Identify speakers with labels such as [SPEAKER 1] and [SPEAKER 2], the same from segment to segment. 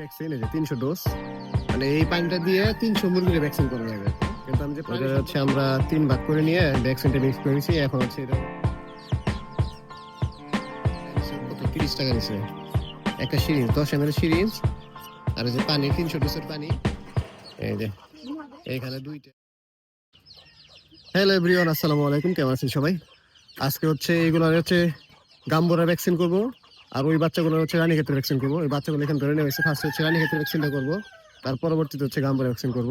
[SPEAKER 1] Vaccine এই যে তিনশো ডোজ মানে এই পানিটা দিয়ে তিনশো মুরগির ভ্যাকসিন করা যাবে। কিন্তু আমি যে হচ্ছে আমরা তিন ভাগ করে নিয়ে ভ্যাকসিনটা মিক্স করে নিয়েছি এখন হচ্ছে এটা তিরিশ টাকা নিচ্ছে একটা সিরিঞ্জ দশ এম এল সিরিঞ্জ আর যে পানি তিনশো ডোজের পানি। এই যে এইখানে দুইটা। হ্যালো এভরিওয়ান আসসালামু আলাইকুম কেমন আছেন সবাই? আজকে হচ্ছে এইগুলো হচ্ছে গাম্বোরা ভ্যাকসিন করব। আর ওই বাচ্চাগুলো হচ্ছে রানী ক্ষেত্রে ভ্যাকসিন করব। ওই বাচ্চাগুলো এখানে ধরে হয়েছে ফার্স্ট হচ্ছে রানী ক্ষেত্রে ভ্যাকসিনটা করব। তার পরবর্তীতে হচ্ছে গাম্বোরা ভ্যাকসিন করব।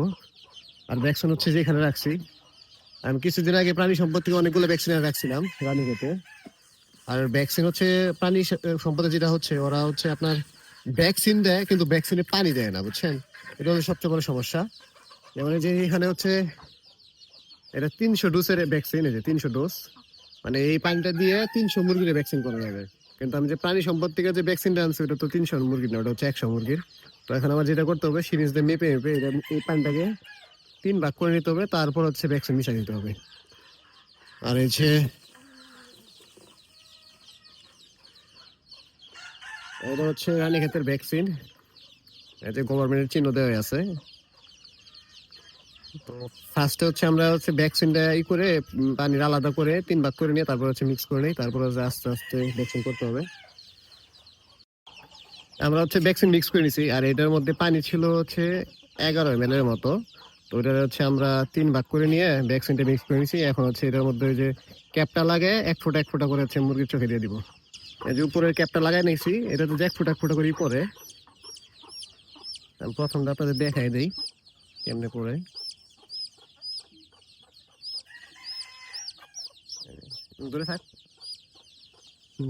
[SPEAKER 1] আর ভ্যাকসিন হচ্ছে যে এখানে রাখছি। আমি কিছুদিন আগে প্রাণী সম্পদ থেকে অনেকগুলো ভ্যাকসিন রাখছিলাম রানী ক্ষেত্রে। আর ভ্যাকসিন হচ্ছে প্রাণী সম্পদে যেটা হচ্ছে, ওরা হচ্ছে আপনার ভ্যাকসিন দেয়, কিন্তু ভ্যাকসিনে পানি দেয় না, বুঝছেন? এটা হলো সবচেয়ে বড় সমস্যা। যেমন যে এখানে হচ্ছে, এটা তিনশো ডোজের ভ্যাকসিন এই যে তিনশো ডোজ মানে এই পানিটা দিয়ে তিনশো মুরগির ভ্যাকসিন করা যাবে। কিন্তু আমি যে প্রাণী সম্পদ থেকে যে ভ্যাকসিনটা আনছি, ওটা তো তিনশো মুরগির না, ওটা হচ্ছে একশো মুরগির। তো এখন আমার যেটা করতে হবে সিরিজ দিয়ে মেপে মেপে এটা, এই পানিটাকে তিন ভাগ করে নিতে হবে, তারপর হচ্ছে ভ্যাকসিন মিশিয়ে দিতে হবে। আর এই যে, এটা হচ্ছে রানীক্ষেতের ভ্যাকসিন যে গভর্নমেন্টের চিহ্ন দেওয়া আছে। তো ফার্স্টে হচ্ছে আমরা হচ্ছে ভ্যাকসিনটা ই করে পানির আলাদা করে তিন ভাগ করে নিয়ে তারপর হচ্ছে মিক্স করে নিই, তারপর হচ্ছে আস্তে আস্তে ভ্যাকসিন করতে হবে। আমরা হচ্ছে ভ্যাকসিন মিক্স করে নিছি, আর এটার মধ্যে পানি ছিল হচ্ছে এগারো এম এর মতো। তো ওটা হচ্ছে আমরা তিন ভাগ করে নিয়ে ভ্যাকসিনটা মিক্স করে নিছি, এখন হচ্ছে এটার মধ্যে যে ক্যাপটা লাগে এক ফোঁটা এক ফোঁটা করে হচ্ছে মুরগির চোখে দিয়ে দিব। এই যে উপরের ক্যাপটা লাগাই নিয়েছি এটা তো এক ফোঁটা এক ফোঁটা করেই পরে আমি প্রথমটা আপনাদের দেখাই দেই, কেমনে পরে দূরে থাক।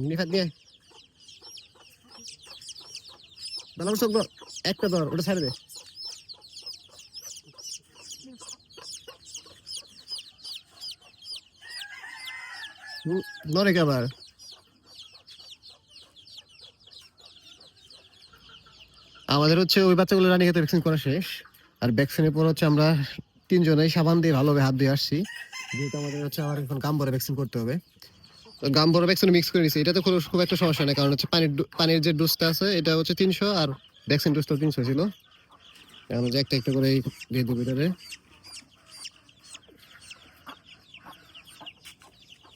[SPEAKER 1] নিফাত দিয়ে। ভালো চোখ ধর, একটা ধর, ওটা ছাড়ে দে। কে আবার? আমাদের হচ্ছে ওই বাচ্চাগুলো রানী খেতে ভ্যাকসিন করা শেষ। আর ভ্যাকসিনের পর হচ্ছে আমরা তিনজনেই সাবান দিয়ে ভালোভাবে হাত দিয়ে আসছি। যেহেতু আমাদের হচ্ছে আমার এখন গাম্বরে ভ্যাকসিন করতে হবে। তো গাম্বরে ভ্যাকসিন মিক্স করে নিছি। এটাতে খুব খুব একটা সমস্যা নেই কারণ হচ্ছে পানির পানির যে ডোজটা আছে এটা হচ্ছে তিনশো আর ভ্যাকসিন ডোজটা তিনশো ছিল। এখন হচ্ছে একটা একটা করে দিয়ে দেবো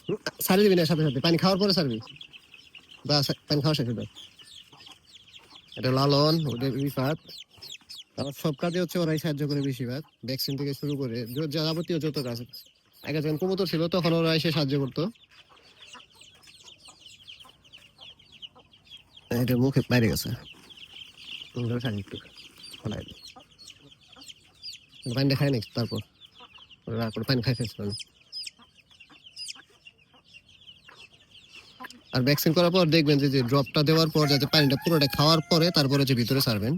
[SPEAKER 1] হুম, সারি দিবি না সাথে সাথে? পানি খাওয়ার পরে সারবি? বা পানি খাওয়ার সাথে দাও এটা লালন ওটা রিফাত আমার সব কাজে হচ্ছে ওরাই সাহায্য করে বেশিরভাগ। ভ্যাকসিন থেকে শুরু করে যাবতীয় যত কাজ আগে যখন কবুতর ছিল তখন ওরা এসে সাহায্য করতো। এটা মুখে বাইরে গেছে। পানিটা নাকি? তারপর। ওরা পানি খাই ফেলছিল না আর ভ্যাকসিন করার পর দেখবেন যে যে ড্রপটা দেওয়ার পর যাতে পানিটা পুরোটা খাওয়ার পরে তারপরে যে ভিতরে ছাড়বেন।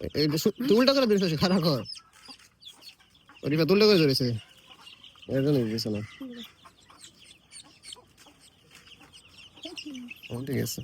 [SPEAKER 1] এ- এইটা সু- উল্টা করে ধরেছিস খারাপ কর না। ঠিক আছে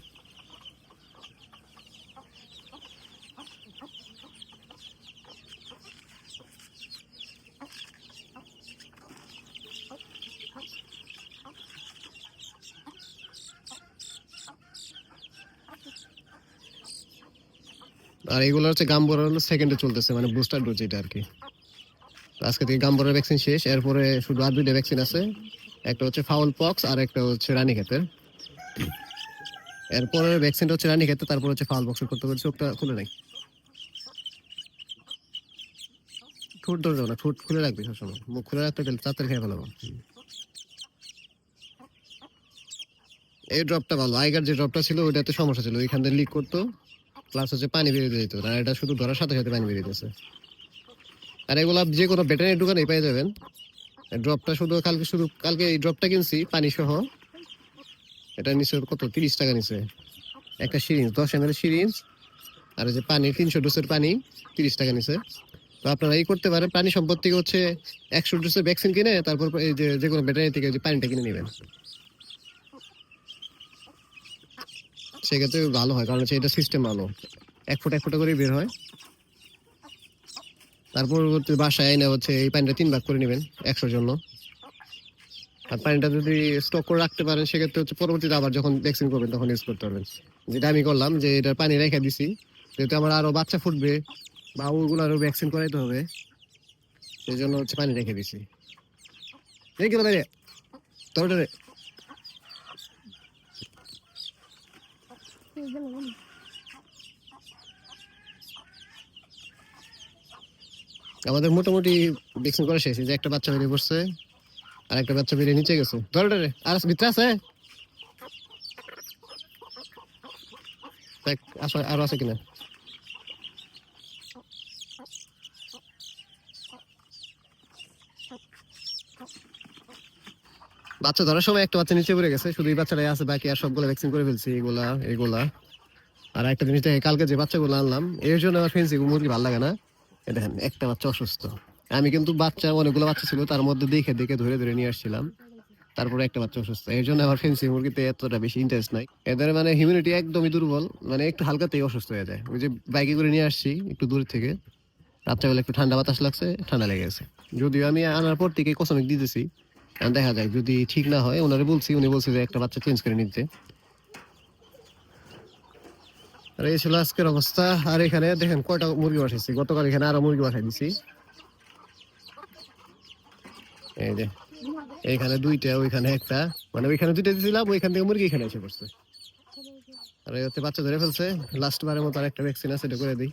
[SPEAKER 1] আর এগুলো হচ্ছে গাম্বর সেকেন্ডে চলতেছে মানে বুস্টার ডোজ এটা আর কি। আজকে থেকে গাম্বরের ভ্যাকসিন শেষ, এরপরে শুধু আর দুইটা ভ্যাকসিন আছে। একটা হচ্ছে ফাউল পক্স আর একটা হচ্ছে রানী ক্ষেতের। এরপরে ভ্যাকসিনটা হচ্ছে রানী ক্ষেত্রে, তারপর হচ্ছে ফাউল পক্স করতে হবে চোখটা খুলে নাই। ঠোঁট ধরে যাও না, ঠোঁট খুলে রাখবি সবসময়। মুখ খুলে রাখতে গেলে তাড়াতাড়ি খেয়ে ফেলাবো। এই ড্রপটা ভালো। আগের যে ড্রপটা ছিল, ওইটাতে সমস্যা ছিল। ওইখান থেকে লিক করতো প্লাস হচ্ছে পানি বেরিয়ে যেত। আর এটা শুধু ধরার সাথে সাথে পানি বেরিয়ে যাচ্ছে আর এগুলো যে কোনো ব্যাটারি দোকানে পেয়ে যাবেন। ড্রপটা শুধু কালকে শুধু কালকে এই ড্রপটা কিনছি পানি সহ এটা নিচে কত? তিরিশ টাকা নিচে। একটা সিরিঞ্জ, দশ এম এল সিরিঞ্জ। আর যে পানি, তিনশো ডোসের পানি, তিরিশ টাকা নিচে। তো আপনারা এই করতে পারেন, পানি সম্পদ থেকে হচ্ছে একশো ডোসের ভ্যাকসিন কিনে তারপর এই যে যে কোনো ব্যাটারি থেকে যে পানিটা কিনে নেবেন। সেক্ষেত্রে ভালো হয়, কারণ হচ্ছে এটা সিস্টেম ভালো। এক ফুট, এক ফুটা করে বের হয়। তারপর পরবর্তী বাসায় এনে হচ্ছে এই পানিটা তিন ভাগ করে নেবেন একশোর জন্য। আর পানিটা যদি স্টক করে রাখতে পারেন, সেক্ষেত্রে হচ্ছে পরবর্তীতে আবার যখন ভ্যাকসিন করবেন তখন ইউজ করতে পারবেন। যেটা আমি করলাম যে এটা পানি রেখে দিছি, যেহেতু আমার আরও বাচ্চা ফুটবে বা ওগুলো আরও ভ্যাকসিন করাইতে হবে সেই জন্য হচ্ছে পানি রেখে দিছি। বাইরে তোর আমাদের মোটামুটি ভ্যাকসিন করা শেষ। যে একটা বাচ্চা বেরিয়ে পড়ছে, আর একটা বাচ্চা বেরিয়ে নিচে গেছে। ধরে ধরে আর ভিতরে আছে? আরও আছে কিনা। বাচ্চা ধরার সময় একটা বাচ্চা নিচে পড়ে গেছে, শুধু এই বাচ্চাটাই আছে, বাকি আর সবগুলো ভ্যাকসিন করে ফেলছি, এগুলা এগুলা। আর একটা জিনিস দেখে কালকে যে বাচ্চাগুলো আনলাম, এর জন্য আমার ফেন্সি মুরগি ভালো লাগে না। দেখেন, একটা বাচ্চা অসুস্থ। আমি কিন্তু বাচ্চা, অনেকগুলো বাচ্চা ছিল, তার মধ্যে দেখে দেখে ধরে ধরে নিয়ে আসছিলাম। তারপরে একটা বাচ্চা অসুস্থ। এর জন্য আমার ফেন্সি মুরগিতে এতটা বেশি ইন্টারেস্ট নাই। এদের মানে হিউমিনিটি একদমই দুর্বল মানে একটু হালকাতেই অসুস্থ হয়ে যায়। ওই যে বাইকে করে নিয়ে আসছি, একটু দূর থেকে। রাত্রেবেলা একটু ঠান্ডা বাতাস লাগছে, ঠান্ডা লেগে গেছে। যদিও আমি আনার পর থেকে কসমিক দিতেছি দেখা যায় যদি ঠিক না হয়, ওনারে বলছি, উনি বলছে যে একটা বাচ্চা চেঞ্জ করে নিতে। আর এই ছিল আজকের অবস্থা। আর এখানে দেখেন কয়টা মুরগি বসাইছি গতকাল এখানে আরও মুরগি বসাই দিছি। এই যে, এইখানে দুইটা, ওইখানে একটা। মানে ওইখানে দুইটা দিছিলাম, ওইখান থেকে মুরগি এখানে এসে পড়ছে। আর হচ্ছে বাচ্চা ধরে ফেলছে। লাস্ট বারের মতো আর একটা ভ্যাকসিন আছে, এটা করে দিই।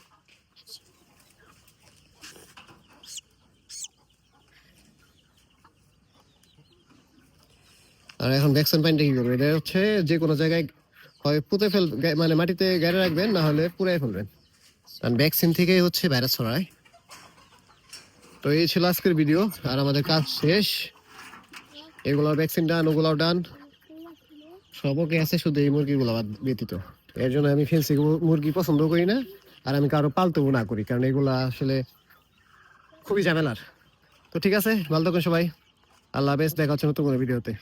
[SPEAKER 1] আর এখন ভ্যাকসিন পানিটা কি করবে? এটা হচ্ছে যে কোনো জায়গায় হয় পুঁতে ফেল মানে মাটিতে গাড়ি রাখবেন, না হলে পুরাই ফেলবেন। কারণ ভ্যাকসিন থেকেই হচ্ছে ভাইরাস ছড়ায়। তো এই ছিল আজকের ভিডিও আর আমাদের কাজ শেষ। এগুলো ভ্যাকসিন ডান ওগুলাও ডান সব ওকে আছে, শুধু এই মুরগিগুলো ব্যতীত। এর জন্য আমি ফেন্সি মুরগি পছন্দ করি না, আর আমি কারও পালতেও না করি, কারণ এগুলা আসলে খুবই ঝামেলার। তো ঠিক আছে, ভালো থাকুন সবাই। আল্লাহ হাফেজ, দেখা হচ্ছে নতুন ভিডিওতে